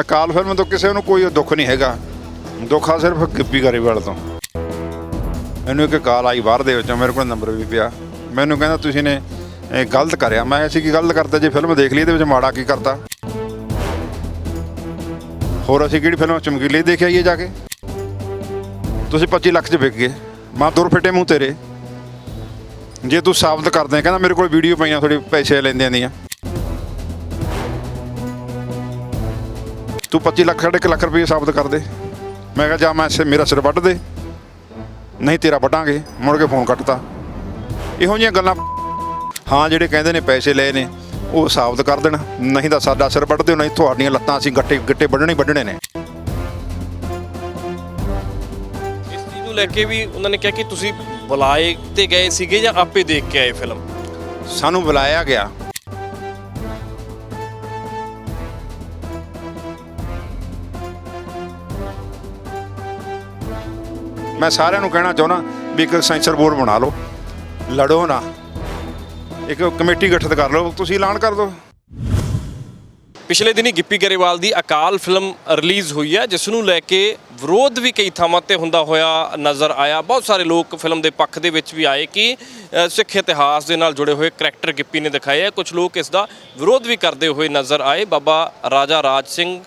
ਅਕਾਲ film ਤੋਂ ਕਿਸੇ ਨੂੰ ਕੋਈ ਦੁੱਖ ਨਹੀਂ ਹੈਗਾ। ਦੁੱਖ ਆ ਸਿਰਫ ਗਿੱਪੀ ਗਰੇਵਾਲ ਤੋਂ। ਮੈਨੂੰ ਇੱਕ ਕਾਲ ਆਈ ਬਾਹਰ ਦੇ ਵਿੱਚੋਂ, ਮੇਰੇ ਕੋਲ ਨੰਬਰ ਵੀ ਪਿਆ। ਮੈਨੂੰ ਕਹਿੰਦਾ ਤੁਸੀਂ ਨੇ ਇਹ ਗਲਤ ਕਰਿਆ। ਮੈਂ ਅਸੀਂ ਕੀ ਗਲਤ ਕਰਤਾ? ਜੇ ਫਿਲਮ ਦੇਖ ਲਈ, ਇਹਦੇ ਵਿੱਚ ਮਾੜਾ ਕੀ ਕਰਤਾ? ਹੋਰ ਅਸੀਂ ਕਿਹੜੀ ਫਿਲਮ ਚਮਕੀਲੇ ਦੇਖ ਆਈਏ ਜਾ ਕੇ? ਤੁਸੀਂ 25 ਲੱਖ 'ਚ ਵਿਕ ਗਏ। ਮਾਂ, ਦੁਰ ਫਿੱਟੇ ਮੂੰਹ ਤੇਰੇ। ਜੇ ਤੂੰ ਸਾਬਤ ਕਰਦੇ, ਕਹਿੰਦਾ ਮੇਰੇ ਕੋਲ ਵੀਡੀਓ ਪਈਆਂ ਥੋੜੀ ਪੈਸੇ ਲੈਂਦਿਆਂ ਦੀਆਂ। ਤੂੰ 25 ਲੱਖ ਸਾਢੇ ਕੁ ਲੱਖ ਰੁਪਏ ਸਾਬਤ ਕਰ ਦੇ। ਮੈਂ ਕਿਹਾ ਜਾ ਮੈਂ ਸਿਰ- ਮੇਰਾ ਸਿਰ ਵੱਢ ਦੇ। ਨਹੀਂ ਤੇਰਾ ਵੱਢਾਂਗੇ। ਮੁੜ ਕੇ ਫੋਨ ਕੱਟਤਾ। ਇਹੋ ਜਿਹੀਆਂ ਗੱਲਾਂ ਹਾਂ ਜਿਹੜੇ ਕਹਿੰਦੇ ਨੇ ਪੈਸੇ ਲਏ ਨੇ ਉਹ ਸਾਬਤ ਕਰ ਦੇਣ। ਨਹੀਂ ਤਾਂ ਸਾਡਾ ਸਿਰ ਵੱਢ ਦਿਓ ਨਹੀਂ ਤੁਹਾਡੀਆਂ ਲੱਤਾਂ ਅਸੀਂ ਗੱਟੇ ਗੱਟੇ ਵੱਢਣੇ ਵੱਢਣੇ ਨੇ। ਇਸ ਚੀਜ਼ ਨੂੰ ਲੈ ਕੇ ਵੀ ਉਹਨਾਂ ਨੇ ਕਿਹਾ ਕਿ ਤੁਸੀਂ ਬੁਲਾਏ ਤੇ ਗਏ ਸੀਗੇ ਜਾਂ ਆਪੇ ਦੇਖ ਕੇ ਆਏ ਫਿਲਮ? ਸਾਨੂੰ ਬੁਲਾਇਆ ਗਿਆ। ਮੈਂ ਸਾਰਿਆਂ ਨੂੰ ਕਹਿਣਾ ਚਾਹੁੰਦਾ ਵੀ ਇੱਕ ਸੈਂਸਰ ਬੋਰਡ ਬਣਾ ਲਓ। ਲੜੋ ਨਾ। ਇੱਕ ਕਮੇਟੀ ਗਠਿਤ ਕਰ ਲਓ। ਤੁਸੀਂ ਐਲਾਨ ਕਰ ਦਿਓ। ਪਿਛਲੇ ਦਿਨੀ ਗਿੱਪੀ ਗਰੇਵਾਲ ਦੀ ਅਕਾਲ ਫਿਲਮ ਰਿਲੀਜ਼ ਹੋਈ ਹੈ, ਜਿਸ ਨੂੰ ਲੈ ਕੇ ਵਿਰੋਧ ਵੀ ਕਈ ਥਾਵਾਂ ਤੇ ਹੁੰਦਾ ਹੋਇਆ ਨਜ਼ਰ ਆਇਆ। ਬਹੁਤ ਸਾਰੇ ਲੋਕ ਫਿਲਮ ਦੇ ਪੱਖ ਦੇ ਵਿੱਚ ਵੀ ਆਏ ਕਿ ਸਿੱਖ ਇਤਿਹਾਸ ਦੇ ਨਾਲ ਜੁੜੇ ਹੋਏ ਕਰੈਕਟਰ ਗਿੱਪੀ ਨੇ ਦਿਖਾਏ ਹੈ। ਕੁਝ ਲੋਕ ਇਸ ਦਾ ਵਿਰੋਧ ਵੀ ਕਰਦੇ ਹੋਏ ਨਜ਼ਰ ਆਏ। ਬਾਬਾ ਰਾਜਾ ਰਾਜ ਸਿੰਘ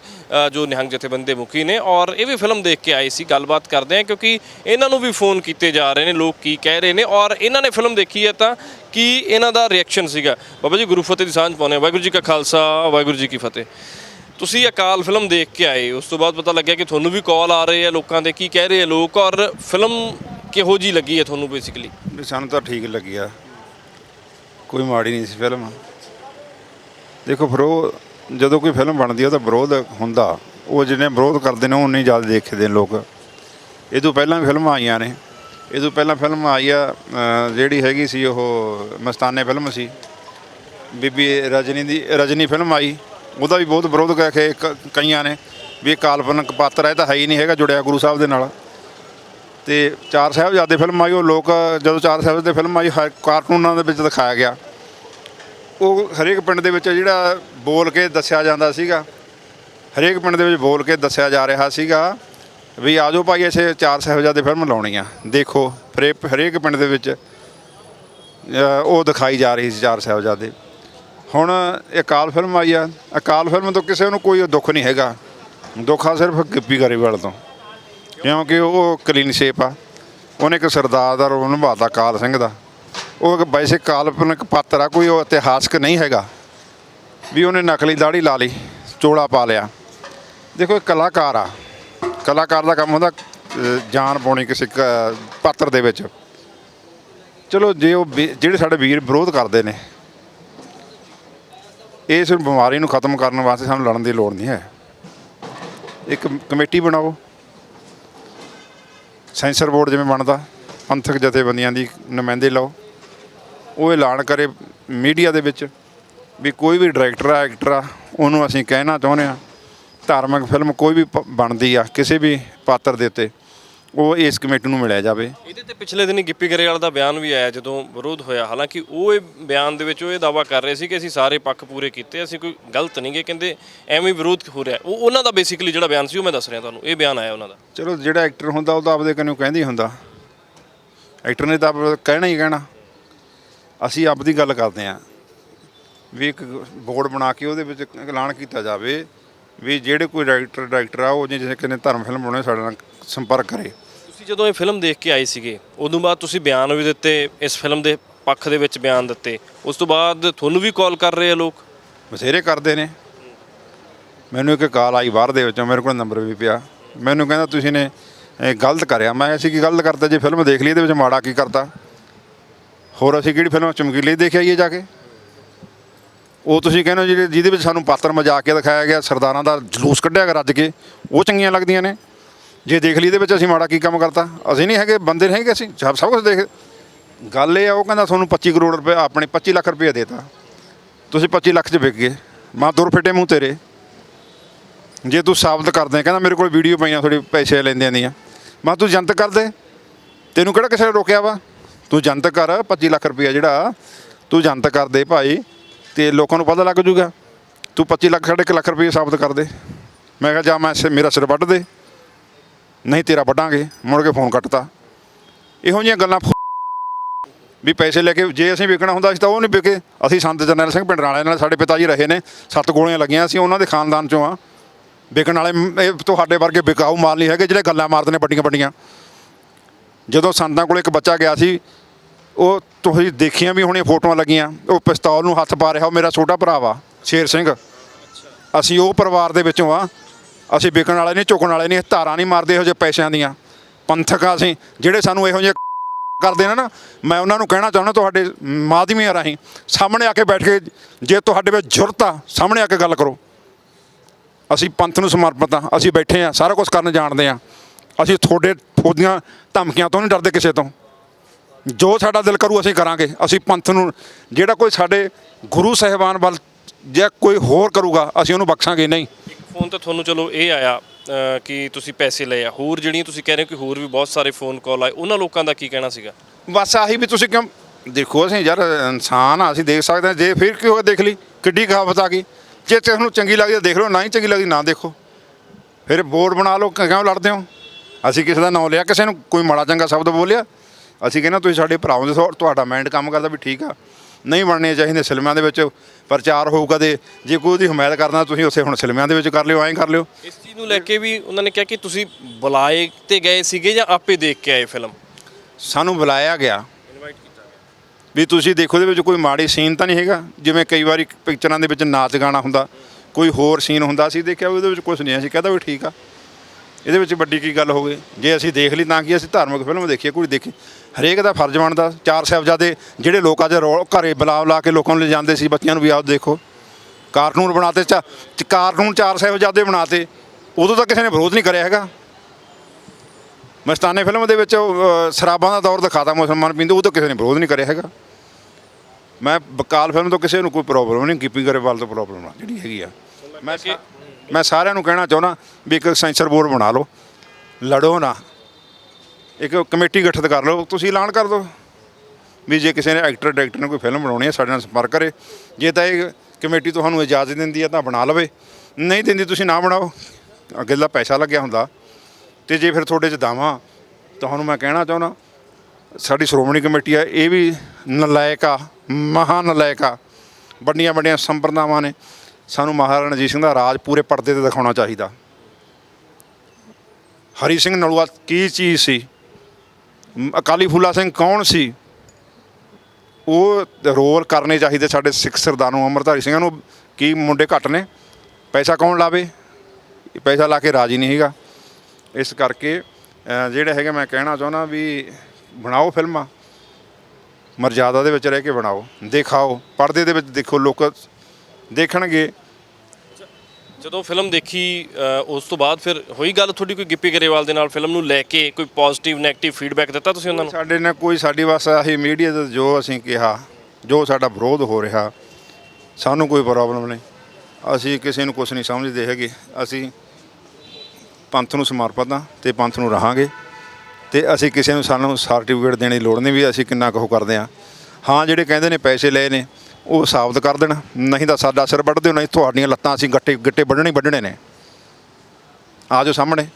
ਜੋ ਨਿਹੰਗ ਜਥੇਬੰਦੀ ਦੇ ਮੁਖੀ ਨੇ ਔਰ ਇਹ ਵੀ ਫਿਲਮ ਦੇਖ ਕੇ ਆਏ ਸੀ, ਗੱਲਬਾਤ ਕਰਦੇ ਆ ਕਿਉਂਕਿ ਇਹਨਾਂ ਨੂੰ ਵੀ ਫੋਨ ਕੀਤੇ ਜਾ ਰਹੇ ਨੇ, ਲੋਕ ਕੀ ਕਹਿ ਰਹੇ ਨੇ ਔਰ ਇਹਨਾਂ ਨੇ ਫਿਲਮ ਦੇਖੀ ਹੈ ਤਾਂ ਕੀ ਇਹਨਾਂ ਦਾ ਰਿਐਕਸ਼ਨ ਸੀਗਾ? ਬਾਬਾ ਜੀ, ਗੁਰੂ ਫਤਿਹ ਦੀ ਸਾਂਝ ਪਾਉਂਦੇ ਵਾਹਿਗੁਰੂ ਜੀ ਕਾ ਖਾਲਸਾ, ਵਾਹਿਗੁਰੂ ਜੀ ਕੀ ਫਤਿਹ। ਤੁਸੀਂ ਅਕਾਲ ਫਿਲਮ ਦੇਖ ਕੇ ਆਏ, ਉਸ ਤੋਂ ਬਾਅਦ ਪਤਾ ਲੱਗਿਆ ਕਿ ਤੁਹਾਨੂੰ ਵੀ ਕਾਲ ਆ ਰਹੇ ਆ ਲੋਕਾਂ ਦੇ, ਕੀ ਕਹਿ ਰਹੇ ਆ ਲੋਕ ਔਰ ਫਿਲਮ ਕਿਹੋ ਜੀ ਲੱਗੀ ਹੈ ਤੁਹਾਨੂੰ ਬੇਸਿਕਲੀ ਵੀ ਸਾਨੂੰ ਤਾਂ ਠੀਕ ਲੱਗੀ ਆ। ਕੋਈ ਮਾੜੀ ਨਹੀਂ ਸੀ ਫਿਲਮ। ਦੇਖੋ ਫਿਰ ਉਹ ਜਦੋਂ ਕੋਈ ਫਿਲਮ ਬਣਦੀ ਆ ਉਹਦਾ ਵਿਰੋਧ ਹੁੰਦਾ। ਉਹ ਜਿਹਨੇ ਵਿਰੋਧ ਕਰਦੇ ਨੇ ਉਹ ਉਨੇ ਜ਼ਿਆਦਾ ਦੇਖਦੇ ਨੇ ਲੋਕ। ਇਹ ਤੋਂ ਪਹਿਲਾਂ ਵੀ ਫਿਲਮਾਂ ਆਈਆਂ ਨੇ। ਇਹ ਤੋਂ ਪਹਿਲਾਂ ਫਿਲਮ ਆਈ ਆ ਜਿਹੜੀ ਹੈਗੀ ਸੀ ਉਹ ਮਸਤਾਨੇ ਫਿਲਮ ਸੀ। ਬੀਬੀ ਰਜਨੀ ਦੀ, ਰਜਨੀ ਫਿਲਮ ਆਈ। ਉਹਦਾ ਵੀ ਬਹੁਤ ਵਿਰੋਧ ਕਰਕੇ ਕ- ਕਈਆਂ ਨੇ ਵੀ ਇਹ ਕਾਲਪਨਿਕ ਪਾਤਰ ਹੈ ਇਹ ਤਾਂ ਹੈ ਹੀ ਨਹੀਂ ਹੈਗਾ ਜੁੜਿਆ ਗੁਰੂ ਸਾਹਿਬ ਦੇ ਨਾਲ। ਤੇ ਚਾਰ ਸਾਹਿਬਜ਼ਾਦੇ ਫਿਲਮ ਆਈ, ਉਹ ਲੋਕ ਜਦੋਂ ਚਾਰ ਸਾਹਿਬਜ਼ਾਦੇ ਫਿਲਮ ਆਈ ਹਰ ਕਾਰਟੂਨਾਂ ਦੇ ਵਿੱਚ ਦਿਖਾਇਆ ਗਿਆ। ਉਹ ਹਰੇਕ ਪਿੰਡ ਦੇ ਵਿੱਚ ਜਿਹੜਾ ਬੋਲ ਕੇ ਦੱਸਿਆ ਜਾਂਦਾ ਸੀਗਾ। ਹਰੇਕ ਪਿੰਡ ਦੇ ਵਿੱਚ ਬੋਲ ਕੇ ਦੱਸਿਆ ਜਾ ਰਿਹਾ ਸੀਗਾ ਵੀ ਆਜੋ ਭਾਈ ਇਸੇ ਚਾਰ ਸਾਹਿਬਜ਼ਾਦੇ ਫਿਲਮ ਲਾਉਣੀ ਆ ਦੇਖੋ, ਹਰੇਕ ਹਰੇਕ ਪਿੰਡ ਦੇ ਵਿੱਚ ਉਹ ਦਿਖਾਈ ਜਾ ਰਹੀ ਸੀ ਚਾਰ ਸਾਹਿਬਜ਼ਾਦੇ। ਹੁਣ ਅਕਾਲ ਫਿਲਮ ਆਈ ਆ। ਅਕਾਲ ਫਿਲਮ ਤੋਂ ਕਿਸੇ ਨੂੰ ਕੋਈ ਦੁੱਖ ਨਹੀਂ ਹੈਗਾ। ਦੁੱਖ ਆ ਸਿਰਫ ਗਿੱਪੀ ਗਰੇਵਾਲ ਤੋਂ। ਕਿਉਂਕਿ ਉਹ ਕਲੀਨ ਸ਼ੇਪ ਆ। ਉਹਨੇ ਇੱਕ ਸਰਦਾਰ ਦਾ ਰੋਲ ਨਿਭਾਤਾ ਕਾਲ ਸਿੰਘ ਦਾ। ਉਹ ਇੱਕ ਵੈਸੇ ਕਾਲਪਨਿਕ ਪਾਤਰ ਆ। ਕੋਈ ਉਹ ਇਤਿਹਾਸਕ ਨਹੀਂ ਹੈਗਾ। ਵੀ ਉਹਨੇ ਨਕਲੀ ਦਾੜੀ ਲਾ ਲਈ, ਚੋਲਾ ਪਾ ਲਿਆ। ਦੇਖੋ ਇਹ ਕਲਾਕਾਰ ਆ। ਕਲਾਕਾਰ ਦਾ ਕੰਮ ਹੁੰਦਾ ਜਾਨ ਪਾਉਣੀ ਕਿਸੇ ਕ- ਪਾਤਰ ਦੇ ਵਿੱਚ। ਚਲੋ ਜੇ ਉਹ ਵੀ- ਜਿਹੜੇ ਸਾਡੇ ਵੀਰ ਵਿਰੋਧ ਕਰਦੇ ਨੇ, ਇਸ ਬਿਮਾਰੀ ਨੂੰ ਖਤਮ ਕਰਨ ਵਾਸਤੇ ਸਾਨੂੰ ਲੜਨ ਦੀ ਲੋੜ ਨਹੀਂ ਹੈ। ਇੱਕ ਕਮੇਟੀ ਬਣਾਓ। ਸੈਂਸਰ ਬੋਰਡ ਜਿਵੇਂ ਬਣਦਾ, ਪੰਥਕ ਜਥੇਬੰਦੀਆਂ ਦੀ ਨੁਮਾਇੰਦੇ ਲਾਓ। ਉਹ ਐਲਾਨ ਕਰੇ ਮੀਡੀਆ ਦੇ ਵਿੱਚ। ਵੀ ਕੋਈ ਵੀ ਡਾਇਰੈਕਟਰ ਆ ਐਕਟਰ ਆ ਉਹਨੂੰ ਅਸੀਂ ਕਹਿਣਾ ਚਾਹੁੰਦੇ ਆ ਧਾਰਮਿਕ ਫਿਲਮ ਕੋਈ ਵੀ ਪ- ਬਣਦੀ ਆ ਕਿਸੇ ਵੀ ਪਾਤਰ ਦੇ ਉੱਤੇ ਉਹ ਇਸ ਕਮੇਟੀ ਨੂੰ ਮਿਲਿਆ ਜਾਵੇ। ਇਹਦੇ ਤੇ ਪਿਛਲੇ ਦਿਨੀ ਗਿੱਪੀ ਗਰੇਵਾਲ ਦਾ ਬਿਆਨ ਵੀ ਆਇਆ ਜਦੋਂ ਵਿਰੋਧ ਹੋਇਆ। ਹਾਲਾਂਕਿ ਉਹ ਇਹ ਬਿਆਨ ਦੇ ਵਿੱਚ ਉਹ ਇਹ ਦਾਵਾ ਕਰ ਰਹੇ ਸੀ ਕਿ ਅਸੀਂ ਸਾਰੇ ਪੱਖ ਪੂਰੇ ਕੀਤੇ ਅਸੀਂ ਕੋਈ ਗਲਤ ਨਹੀਂ ਗੇ ਕਹਿੰਦੇ ਐਵੇਂ ਹੀ ਵਿਰੋਧ ਹੋ ਰਿਹਾ। ਉਹ ਉਹਨਾਂ ਦਾ ਬੇਸਿਕਲੀ ਜਿਹੜਾ ਬਿਆਨ ਸੀ ਉਹ ਮੈਂ ਦੱਸ ਰਿਹਾ ਤੁਹਾਨੂੰ ਇਹ ਬਿਆਨ ਆਇਆ ਉਹਨਾਂ ਦਾ। ਚਲੋ ਜਿਹੜਾ ਐਕਟਰ ਹੁੰਦਾ ਉਹ ਤਾਂ ਆਪਦੇ ਕੰਨੋਂ ਕਹਿੰਦਾ ਹੀ ਹੁੰਦਾ। ਐਕਟਰ ਨੇ ਤਾਂ ਆਪ- ਕਹਿਣਾ ਹੀ ਕਹਿਣਾ। ਅਸੀਂ ਆਪਦੀ ਗੱਲ ਕਰਦੇ ਆਂ ਵੀ ਇੱਕ ਬੋਰਡ ਬਣਾ ਕੇ ਉਹਦੇ ਵਿੱਚ ਐਲਾਨ ਕੀਤਾ ਜਾਵੇ ਵੀ ਜਿਹੜੇ ਕੋਈ ਡਾਇਰੈਕਟਰ ਡਾਇਰੈਕਟਰ ਆ ਉਹ ਜੇ ਕਿਸੇ ਨੇ ਧਰਮ ਫਿਲਮ ਬਣਾਉਣੀ ਸਾਡੇ ਨਾਲ ਸੰਪਰਕ ਕਰੇ। ਤੁਸੀਂ ਜਦੋਂ ਇਹ ਫਿਲਮ ਦੇਖ ਕੇ ਆਏ ਸੀਗੇ ਉਦੋਂ ਬਾਅਦ ਤੁਸੀਂ ਬਿਆਨ ਵੀ ਦਿੱਤੇ ਇਸ ਫਿਲਮ ਦੇ ਪੱਖ ਦੇ ਵਿੱਚ ਬਿਆਨ ਦਿੱਤੇ। ਉਸ ਤੋਂ ਬਾਅਦ ਤੁਹਾਨੂੰ ਵੀ ਕਾਲ ਕਰ ਰਹੇ ਆ ਲੋਕ? ਬਥੇਰੇ ਕਰਦੇ ਨੇ। ਮੈਨੂੰ ਇੱਕ ਕਾਲ ਆਈ ਬਾਹਰ ਦੇ ਵਿੱਚੋਂ ਮੇਰੇ ਕੋਲ ਨੰਬਰ ਵੀ ਪਿਆ। ਮੈਨੂੰ ਕਹਿੰਦਾ ਤੁਸੀਂ ਨੇ ਇਹ ਗਲਤ ਕਰਿਆ। ਮੈਂ ਅਸੀਂ ਕੀ ਗਲਤ ਕਰਤਾ? ਜੇ ਫਿਲਮ ਦੇਖ ਲਈ ਇਹਦੇ ਵਿੱਚ ਮਾੜਾ ਕੀ ਕਰਤਾ? ਹੋਰ ਅਸੀਂ ਕਿਹੜੀ ਫਿਲਮ ਚਮਕੀਲੇ ਦੇਖ ਆਈਏ ਜਾ ਕੇ? ਉਹ ਤੁਸੀਂ ਕਹਿੰਦੇ ਹੋ ਜਿਹੜੇ ਜਿਹਦੇ ਵਿੱਚ ਸਾਨੂੰ ਪਾਤਰ ਮਜਾ ਕੇ ਦਿਖਾਇਆ ਗਿਆ, ਸਰਦਾਰਾਂ ਦਾ ਜਲੂਸ ਕੱਢਿਆ ਗਿਆ ਰੱਜ ਕੇ, ਉਹ ਚੰਗੀਆਂ ਲੱਗਦੀਆਂ ਨੇ। ਜੇ ਦੇਖ ਲਈ ਇਹਦੇ ਵਿੱਚ ਅਸੀਂ ਮਾੜਾ ਕੀ ਕੰਮ ਕਰਤਾ? ਅਸੀਂ ਨਹੀਂ ਹੈਗੇ, ਬੰਦੇ ਨਹੀਂ ਹੈਗੇ ਅਸੀਂ, ਸਭ ਸਭ ਕੁਝ ਦੇਖ। ਗੱਲ ਇਹ ਆ, ਉਹ ਕਹਿੰਦਾ ਤੁਹਾਨੂੰ 25 ਕਰੋੜ ਰੁਪਏ, ਆਪਣੇ 25 ਲੱਖ ਰੁਪਏ ਦੇਤਾ। ਤੁਸੀਂ 25 ਲੱਖ 'ਚ ਵਿਕ ਗਏ। ਮਾਂ, ਦੁਰ ਫਿੱਟੇ ਮੂੰਹ ਤੇਰੇ। ਜੇ ਤੂੰ ਸਾਬਤ ਕਰਦੇ, ਕਹਿੰਦਾ ਮੇਰੇ ਕੋਲ ਵੀਡੀਓ ਪਈਆਂ ਥੋੜੀ ਪੈਸੇ ਲੈਂਦਿਆਂ ਦੀਆਂ। ਮਾਂ, ਤੂੰ ਜਨਤ ਕਰ ਦੇ। ਤੈਨੂੰ ਕਿਹੜਾ ਕਿਸੇ ਨੇ ਰੋਕਿਆ ਵਾ? ਤੂੰ ਜਨਤ ਕਰ 25 ਲੱਖ ਰੁਪਇਆ ਜਿਹੜਾ, ਤੂੰ ਜਨਤ ਕਰ ਦੇ ਭਾਈ। ਤੇ ਲੋਕਾਂ ਨੂੰ ਪਤਾ ਲੱਗ ਜੂਗਾ, ਤੂੰ 25 ਲੱਖ ਸਾਢੇ ਕੁ ਲੱਖ ਰੁਪਏ ਸਾਬਤ ਕਰ ਦੇ। ਮੈਂ ਕਿਹਾ, ਜਾਂ ਮੈਂ ਸਿ- ਮੇਰਾ ਸਿਰ ਵੱਢ ਦੇ, ਨਹੀਂ ਤੇਰਾ ਵੱਢਾਂਗੇ, ਮੁੜ ਕੇ ਫੋਨ ਕੱਟਤਾ। ਇਹੋ ਜਿਹੀਆਂ ਗੱਲਾਂ ਵੀ ਪੈਸੇ ਲੈ ਕੇ ਜੇ ਅਸੀਂ ਵਿਕਣਾ ਹੁੰਦਾ ਸੀ ਤਾਂ ਉਹ ਨਹੀਂ ਵਿਕੇ। ਅਸੀਂ ਸੰਤ ਜਰਨੈਲ ਸਿੰਘ ਪਿੰਡ ਵਾਲਿਆਂ ਨਾਲ, ਸਾਡੇ ਪਿਤਾ ਜੀ ਰਹੇ ਨੇ, ਸੱਤ ਗੋਲੀਆਂ ਲੱਗੀਆਂ ਅਸੀਂ ਉਹਨਾਂ ਦੇ ਖਾਨਦਾਨ ਚੋਂ ਆ। ਵਿਕਣ ਵਾਲੇ ਇਹ ਤੁਹਾਡੇ ਵਰਗੇ ਵਿਕਾਊ ਮਾਲ ਨਹੀਂ ਹੈਗੇ, ਜਿਹੜੇ ਗੱਲਾਂ ਮਾਰਦੇ ਨੇ ਵੱਡੀਆਂ ਵੱਡੀਆਂ ਜਦੋਂ ਸੰਤਾਂ ਕੋਲ ਇੱਕ ਬੱਚਾ ਗਿਆ ਸੀ ਉਹ ਤੁਸੀਂ ਦੇਖੀਆਂ ਵੀ ਹੋਣੀਆਂ ਫੋਟੋਆਂ ਲੱਗੀਆਂ। ਉਹ ਪਿਸਤੌਲ ਨੂੰ ਹੱਥ ਪਾ ਰਿਹਾ ਉਹ ਮੇਰਾ ਛੋਟਾ ਭਰਾ ਵਾ, ਸ਼ੇਰ ਸਿੰਘ। ਅਸੀਂ ਉਹ ਪਰਿਵਾਰ ਦੇ ਵਿੱਚੋਂ ਆ। ਅਸੀਂ ਵਿਕਣ ਵਾਲੇ ਨਹੀਂ ਝੁਕਣ ਵਾਲੇ ਨਹੀਂ ਧਾਰਾਂ ਨਹੀਂ ਮਾਰਦੇ ਇਹੋ ਜਿਹੇ ਪੈਸਿਆਂ ਦੀਆਂ। ਪੰਥਕ ਆ ਅਸੀਂ, ਜਿਹੜੇ ਸਾਨੂੰ ਇਹੋ ਜਿਹੇ ਕਰਦੇ ਨੇ ਨਾ, ਮੈਂ ਉਹਨਾਂ ਨੂੰ ਕਹਿਣਾ ਚਾਹੁੰਦਾ ਤੁਹਾਡੇ ਮਾਧਿਅਮਾਂ ਰਾਹੀਂ, ਸਾਹਮਣੇ ਆ ਕੇ ਬੈਠ ਕੇ ਜੇ ਤੁਹਾਡੇ ਵਿੱਚ ਜੁਰਤ ਆ, ਸਾਹਮਣੇ ਆ ਕੇ ਗੱਲ ਕਰੋ। ਅਸੀਂ ਪੰਥ ਨੂੰ ਸਮਰਪਿਤ ਆ, ਅਸੀਂ ਬੈਠੇ ਆ, ਸਾਰਾ ਕੁਝ ਕਰਨ ਜਾਣਦੇ ਆ। ਅਸੀਂ ਤੁਹਾਡੇ, ਤੁਹਾਡੀਆਂ ਧਮਕੀਆਂ ਤੋਂ ਨਹੀਂ ਡਰਦੇ ਕਿਸੇ ਤੋਂ। ਜੋ ਸਾਡਾ ਦਿਲ ਕਰੂ ਅਸੀਂ ਕਰਾਂਗੇ। ਅਸੀਂ ਪੰਥ ਨੂੰ ਜਿਹੜਾ ਕੋਈ ਸਾਡੇ ਗੁਰੂ ਸਾਹਿਬਾਨ ਵੱਲ ਜੇ ਕੋਈ ਹੋਰ ਕਰੂਗਾ ਅਸੀਂ ਉਹਨੂੰ ਬਖਸ਼ਾਂਗੇ ਨਹੀਂ। ਇੱਕ ਫੋਨ ਤਾਂ ਤੁਹਾਨੂੰ ਚਲੋ ਇਹ ਆਇਆ ਕਿ ਤੁਸੀਂ ਪੈਸੇ ਲਏ ਆ। ਹੋਰ ਜਿਹੜੀਆਂ ਤੁਸੀਂ ਕਹਿ ਰਹੇ ਹੋ ਕਿ ਹੋਰ ਵੀ ਬਹੁਤ ਸਾਰੇ ਫੋਨ ਕਾਲ ਆਏ ਉਹਨਾਂ ਲੋਕਾਂ ਦਾ ਕੀ ਕਹਿਣਾ ਸੀਗਾ? ਬਸ ਆਹੀ ਵੀ ਤੁਸੀਂ ਕਿਉਂ ਦੇਖੋ ਅਸੀਂ ਯਾਰ ਇਨਸਾਨ ਆ ਅਸੀਂ ਦੇਖ ਸਕਦੇ ਹਾਂ ਜੇ ਫਿਰ ਕੀ ਹੋਇਆ ਦੇਖ ਲਈ? ਕਿੱਡੀ ਕਹਾਵਤ ਆ ਗਈ। ਜੇ ਤੁਹਾਨੂੰ ਚੰਗੀ ਲੱਗਦੀ ਤਾਂ ਦੇਖ ਲਓ। ਨਾ ਹੀ ਚੰਗੀ ਲੱਗਦੀ ਨਾ ਦੇਖੋ। ਫਿਰ ਬੋਰਡ ਬਣਾ ਲਓ ਕਿਉਂ ਲੜਦੇ ਹੋ? ਅਸੀਂ ਕਿਸੇ ਦਾ ਨਾਮ ਲਿਆ ਕਿਸੇ ਨੂੰ ਕੋਈ ਮਾੜਾ ਚੰਗਾ ਸ਼ਬਦ ਬੋਲਿਆ। ਅਸੀਂ ਕਹਿੰਦੇ ਤੁਸੀਂ ਸਾਡੇ ਭਰਾਵਾਂ ਦੇ ਸੋ ਤੁਹਾਡਾ ਮਾਈਂਡ ਕੰਮ ਕਰਦਾ ਵੀ ਠੀਕ ਆ। ਨਹੀਂ ਬਣਨੇ ਚਾਹੀਦੇ ਸਿਲਮਾਂ ਦੇ ਵਿੱਚ ਪ੍ਰਚਾਰ ਹੋਊਗਾ ਤੇ ਜੇ ਕੋਈ ਉਹਦੀ ਹਮਾਇਤ ਕਰਨਾ ਤੁਸੀਂ ਉੱਥੇ ਹੁਣ ਸਿਲਮਾਂ ਦੇ ਵਿੱਚ ਕਰ ਲਿਓ ਐਂ ਕਰ ਲਿਓ। ਇਸ ਚੀਜ਼ ਨੂੰ ਲੈ ਕੇ ਵੀ ਉਹਨਾਂ ਨੇ ਕਿਹਾ ਕਿ ਤੁਸੀਂ ਬੁਲਾਏ ਤੇ ਗਏ ਸੀਗੇ ਜਾਂ ਆਪੇ ਦੇਖ ਕੇ ਆਏ ਫਿਲਮ? ਸਾਨੂੰ ਬੁਲਾਇਆ ਗਿਆ। ਇਨਵਾਈਟ ਕੀਤਾ ਵੀ ਤੁਸੀਂ ਦੇਖੋ ਇਹਦੇ ਵਿੱਚ ਕੋਈ ਮਾੜੀ ਸੀਨ ਤਾਂ ਨਹੀਂ ਹੈਗਾ? ਜਿਵੇਂ ਕਈ ਵਾਰੀ ਪਿਕਚਰਾਂ ਦੇ ਵਿੱਚ ਨਾਚ ਗਾਣਾ ਹੁੰਦਾ ਕੋਈ ਹੋਰ ਸੀਨ ਹੁੰਦਾ ਸੀ ਦੇਖਿਆ ਉਹਦੇ ਵਿੱਚ ਕੁਝ ਨਹੀਂ ਅਸੀਂ ਕਹਿੰਦਾ ਵੀ ਠੀਕ ਆ। ਇਹਦੇ ਵਿੱਚ ਵੱਡੀ ਕੀ ਗੱਲ ਹੋ ਗਈ? ਜੇ ਅਸੀਂ ਦੇਖ ਲਈ ਤਾਂ ਕੀ ਅਸੀਂ ਧਾਰਮਿਕ ਫਿਲਮ ਦੇਖੀਏ ਕੋਈ ਦੇਖੀ। ਹਰੇਕ ਦਾ ਫਰਜ਼ ਬਣਦਾ। ਚਾਰ ਸਾਹਿਬਜ਼ਾਦੇ ਜਿਹੜੇ ਲੋਕ ਅੱਜ ਰੋਲ ਘਰੇ ਬੁਲਾਵ ਲਾ ਕੇ ਲੋਕਾਂ ਨੂੰ ਲਿਜਾਂਦੇ ਸੀ, ਬੱਚਿਆਂ ਨੂੰ ਵੀ ਆਪ ਦੇਖੋ। ਕਾਰਟੂਨ ਬਣਾਤੇ, ਚਾ ਚ- ਕਾਰਟੂਨ ਚਾਰ ਸਾਹਿਬਜ਼ਾਦੇ ਬਣਾਤੇ। ਉਦੋਂ ਤਾਂ ਕਿਸੇ ਨੇ ਵਿਰੋਧ ਨਹੀਂ ਕਰਿਆ ਹੈਗਾ। ਮਸਤਾਨੇ ਫਿਲਮ ਦੇ ਵਿੱਚ ਸ਼ਰਾਬਾਂ ਦਾ ਦੌਰ ਦਿਖਾਤਾ ਮੁਸਲਮਾਨ ਪੀਂਦੇ ਉਹ ਤਾਂ ਕਿਸੇ ਨੇ ਵਿਰੋਧ ਨਹੀਂ ਕਰਿਆ ਹੈਗਾ। ਮੈਂ ਬਕਾਲ ਫਿਲਮ ਤੋਂ ਕਿਸੇ ਨੂੰ ਕੋਈ ਪ੍ਰੋਬਲਮ ਨਹੀਂ, ਗਿੱਪੀ ਗਰੇਵਾਲ ਤੋਂ ਪ੍ਰੋਬਲਮ ਆ, ਜਿਹੜੀ ਹੈਗੀ ਆ। ਮੈਂ ਮੈਂ ਸਾਰਿਆਂ ਨੂੰ ਕਹਿਣਾ ਚਾਹੁੰਦਾ ਵੀ ਇੱਕ ਸੈਂਸਰ ਬੋਰਡ ਬਣਾ ਲਓ। ਲੜੋ ਨਾ। ਇੱਕ ਕਮੇਟੀ ਗਠਿਤ ਕਰ ਲਓ, ਤੁਸੀਂ ਐਲਾਨ ਕਰ ਦਿਓ। ਵੀ ਜੇ ਕਿਸੇ ਨੇ ਐਕਟਰ, ਡਾਇਰੈਕਟਰ ਨੇ ਕੋਈ ਫਿਲਮ ਬਣਾਉਣੀ ਹੈ, ਸਾਡੇ ਨਾਲ ਸੰਪਰਕ ਕਰੇ। ਜੇ ਤਾਂ ਇਹ ਕਮੇਟੀ ਤੁਹਾਨੂੰ ਇਜਾਜ਼ਤ ਦਿੰਦੀ ਹੈ ਤਾਂ ਬਣਾ ਲਵੇ। ਨਹੀਂ ਦਿੰਦੀ, ਤੁਸੀਂ ਨਾ ਬਣਾਓ। ਅੱਗੇ ਦਾ ਪੈਸਾ ਲੱਗਿਆ ਹੁੰਦਾ। ਤੇ ਜੇ ਫਿਰ ਤੁਹਾਡੇ 'ਚ ਦਾਵਾ ਤੁਹਾਨੂੰ ਮੈਂ ਕਹਿਣਾ ਚਾਹੁੰਦਾ, ਸਾਡੀ ਸ਼੍ਰੋਮਣੀ ਕਮੇਟੀ ਆ, ਇਹ ਵੀ ਨਲਾਇਕ ਆ ਮਹਾ ਨਲਾਇਕ ਆ। ਵੱਡੀਆਂ ਵੱਡੀਆਂ ਸੰਪਰਦਾਵਾਂ ਨੇ। ਸਾਨੂੰ ਮਹਾਰਾਣਾ ਰਣਜੀਤ ਸਿੰਘ ਦਾ ਰਾਜ ਪੂਰੇ ਪਰਦੇ ਤੇ ਦਿਖਾਉਣਾ ਚਾਹੀਦਾ। ਹਰੀ ਸਿੰਘ ਨਲੂਆ ਕੀ ਚੀਜ਼ ਸੀ? ਅਕਾਲੀ ਫੂਲਾ ਸਿੰਘ ਕੌਣ ਸੀ? ਉਹ ਰੋਲ ਕਰਨੇ ਚਾਹੀਦੇ ਸਾਡੇ ਸਿੱਖ ਸਰਦਾਰ ਨੂੰ ਅਮਰਧਾਰੀ ਸਿੰਘਾਂ ਨੂੰ। ਕੀ ਮੁੰਡੇ ਘੱਟ ਨੇ? ਪੈਸਾ ਕੌਣ ਲਾਵੇ? ਪੈਸਾ ਲਾ ਕੇ ਰਾਜੀ ਨਹੀਂ ਹੈਗਾ। ਇਸ ਕਰਕੇ ਜਿਹੜਾ ਹੈਗਾ ਮੈਂ ਕਹਿਣਾ ਚਾਹੁੰਦਾ ਵੀ ਬਣਾਓ ਫਿਲਮਾਂ। ਮਰਜ਼ਾਦਾ ਦੇ ਵਿੱਚ ਰਹਿ ਕੇ ਬਣਾਓ। ਦਿਖਾਓ। ਪਰਦੇ ਦੇ ਵਿੱਚ ਦੇਖੋ, ਲੋਕ ਦੇਖਣਗੇ। ਜਦੋਂ ਫਿਲਮ ਦੇਖੀ ਉਸ ਤੋਂ ਬਾਅਦ ਫਿਰ ਹੋਈ ਗੱਲ ਤੁਹਾਡੀ ਕੋਈ ਗਿੱਪੀ ਗਰੇਵਾਲ ਦੇ ਨਾਲ ਫਿਲਮ ਨੂੰ ਲੈ ਕੇ ਕੋਈ ਪੋਜ਼ਿਟਿਵ ਨੈਗੇਟਿਵ ਫੀਡਬੈਕ ਦਿੱਤਾ ਤੁਸੀਂ ਉਹਨਾਂ ਨੂੰ? ਸਾਡੇ ਨਾਲ ਕੋਈ ਸਾਡੀ ਬਸ ਆਹੀ ਮੀਡੀਆ ਦਾ ਜੋ ਅਸੀਂ ਕਿਹਾ, ਜੋ ਸਾਡਾ ਵਿਰੋਧ ਹੋ ਰਿਹਾ, ਸਾਨੂੰ ਕੋਈ ਪ੍ਰੋਬਲਮ ਨਹੀਂ। ਅਸੀਂ ਕਿਸੇ ਨੂੰ ਕੁਝ ਨਹੀਂ ਸਮਝਦੇ ਹੈਗੇ। ਅਸੀਂ ਪੰਥ ਨੂੰ ਸਮਰਪਿਤ ਹਾਂ ਤੇ ਪੰਥ ਨੂੰ ਰਹਾਂਗੇ ਤੇ ਅਸੀਂ ਕਿਸੇ ਨੂੰ ਸਾਨੂੰ ਸਰਟੀਫਿਕੇਟ ਦੇਣ ਦੀ ਲੋੜ ਨਹੀਂ ਵੀ ਅਸੀਂ ਕਿੰਨਾ ਕੁ ਉਹ ਕਰਦੇ ਹਾਂ। ਹਾਂ, ਜਿਹੜੇ ਕਹਿੰਦੇ ਨੇ ਪੈਸੇ ਲਏ ਨੇ ਉਹ ਸਾਬਤ ਕਰ ਦੇਣ। ਨਹੀਂ ਤਾਂ ਸਾਡਾ ਸਿਰ ਵੱਢ ਦਿਓ, ਨਹੀਂ ਤੁਹਾਡੀਆਂ ਲੱਤਾਂ ਅਸੀਂ ਗੱਟੇ ਗਿੱਟੇ ਵੱਢਣੇ ਹੀ ਵੱਢਣੇ ਨੇ। ਆ ਜਾਓ ਸਾਹਮਣੇ।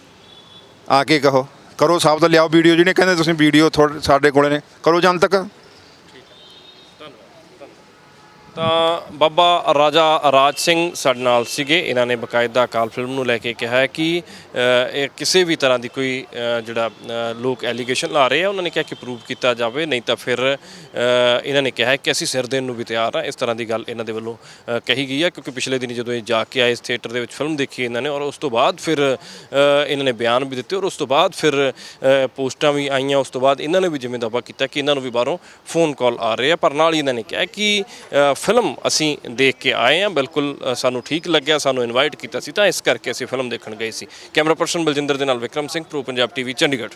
ਆ ਕੇ ਕਹੋ। ਕਰੋ ਸਾਬਤ, ਲਿਆਓ ਵੀਡੀਓ। ਜਿਹਨੇ ਕਹਿੰਦੇ ਤੁਸੀਂ ਵੀਡੀਓ ਸਾਡੇ ਕੋਲੇ ਨੇ, ਕਰੋ ਜਨਤਕ। ਤਾਂ ਬਾਬਾ ਰਾਜਾ ਰਾਜ ਸਿੰਘ ਸਾਡੇ ਨਾਲ ਸੀਗੇ। ਇਹਨਾਂ ਨੇ ਬਕਾਇਦਾ ਅਕਾਲ ਫਿਲਮ ਨੂੰ ਲੈ ਕੇ ਕਿਹਾ ਹੈ ਕਿ ਇਹ ਕਿਸੇ ਵੀ ਤਰ੍ਹਾਂ ਦੀ ਕੋਈ ਜਿਹੜਾ ਲੋਕ ਐਲੀਗੇਸ਼ਨ ਲਾ ਰਹੇ ਆ ਉਹਨਾਂ ਨੇ ਕਿਹਾ ਕਿ ਪ੍ਰੂਵ ਕੀਤਾ ਜਾਵੇ ਨਹੀਂ ਤਾਂ ਫਿਰ ਇਹਨਾਂ ਨੇ ਕਿਹਾ ਕਿ ਅਸੀਂ ਸਿਰ ਦੇਣ ਨੂੰ ਵੀ ਤਿਆਰ ਆ। ਇਸ ਤਰ੍ਹਾਂ ਦੀ ਗੱਲ ਇਹਨਾਂ ਦੇ ਵੱਲੋਂ ਕਹੀ ਗਈ ਆ ਕਿਉਂਕਿ ਪਿਛਲੇ ਦਿਨੀ ਜਦੋਂ ਇਹ ਜਾ ਕੇ ਆਏ ਇਸ ਥੀਏਟਰ ਦੇ ਵਿੱਚ ਫਿਲਮ ਦੇਖੀ ਇਹਨਾਂ ਨੇ ਔਰ ਉਸ ਤੋਂ ਬਾਅਦ ਫਿਰ ਇਹਨਾਂ ਨੇ ਬਿਆਨ ਵੀ ਦਿੱਤੇ ਔਰ ਉਸ ਤੋਂ ਬਾਅਦ ਫਿਰ ਪੋਸਟਾਂ ਵੀ ਆਈਆਂ। ਉਸ ਤੋਂ ਬਾਅਦ ਇਹਨਾਂ ਨੇ ਵੀ ਜਿਵੇਂ ਦਾਅਵਾ ਕੀਤਾ ਕਿ ਇਹਨਾਂ ਨੂੰ ਵੀ ਬਾਹਰੋਂ ਫੋਨ ਕਾਲ ਆ ਰਹੇ ਆ। ਪਰ ਨਾਲ ਹੀ ਇਹਨਾਂ ਨੇ ਕਿਹਾ ਕਿ ਅ, ਫਿਲਮ ਅਸੀਂ ਦੇਖ ਕੇ ਆਏ ਆ ਬਿਲਕੁਲ ਸਾਨੂੰ ਠੀਕ ਲੱਗਿਆ, ਸਾਨੂੰ ਇਨਵਾਈਟ ਕੀਤਾ ਸੀ ਤਾਂ ਇਸ ਕਰਕੇ ਅਸੀਂ ਫਿਲਮ ਦੇਖਣ ਗਏ ਸੀ। ਕੈਮਰਾ ਪਰਸਨ ਬਲਜਿੰਦਰ ਦੇ ਨਾਲ ਵਿਕਰਮ ਸਿੰਘ, ਪ੍ਰੋ ਪੰਜਾਬ ਟੀਵੀ ਚੰਡੀਗੜ੍ਹ।